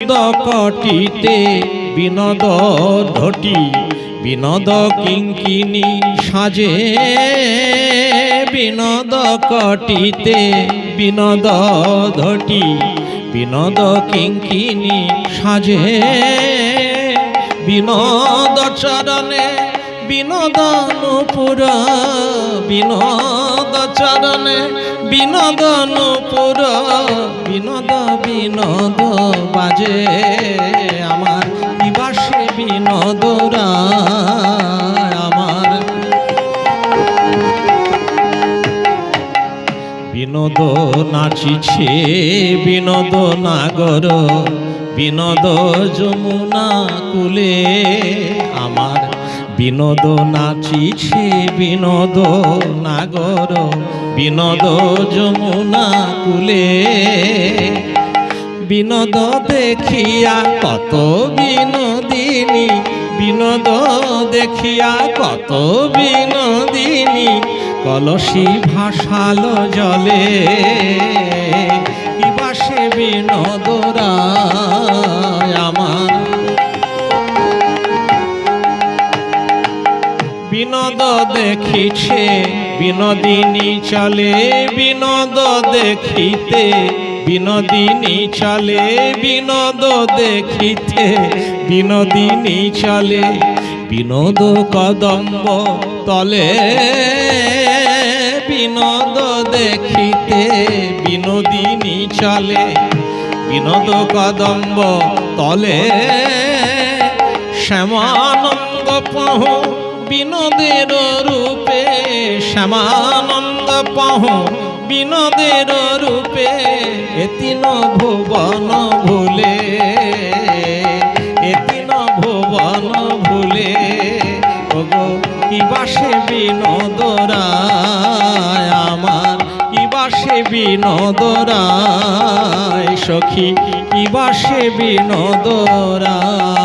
বিনোদ কটিতে, বিনোদ ঘটি বিনোদ কিঙ্কিনি সাজে। বিনোদ কটিতে, বিনোদ ঘটি বিনোদ কিঙ্কিনি সাজে। বিনোদ চরণে বিনোদনপুর বিনোদ চরণে বিনোদনপুর বিনোদ বিনোদ বাজে আমার নিবাসে বিনোদরা, আমার বিনোদ নাচিছে বিনোদ নাগর বিনোদ যমুনা কুলে আমার বিনোদ নাচিছে বিনোদ নাগর বিনোদ যমুনা কুলে বিনোদ দেখিয়া, কত বিনোদিনী। বিনোদ দেখিয়া, কত বিনোদিনী। কলসি ভাসাল জলে কিবাসে বিনোদরা আমার। বিনোদ দেখিছে, বিনোদিনী চলে, বিনোদ দেখিতে। বিনোদিনী চলে বিনোদ দেখিতে, বিনোদিনী চলে বিনোদ কদম্ব তলে, বিনোদ দেখিতে, বিনোদিনী চলে বিনোদ কদম্ব তলে। শ্যামানন্দ পাহ বিনোদের রূপে, শ্যামানন্দ পাহ বিনোদের রূপে এতিন ভুবন ভুলে এতিন ভুবন ভুলে। ওগো কিবাসে বিনোদরায় আমার কিবাসে বিনোদরায় সখী কিবাসে বিনোদরায়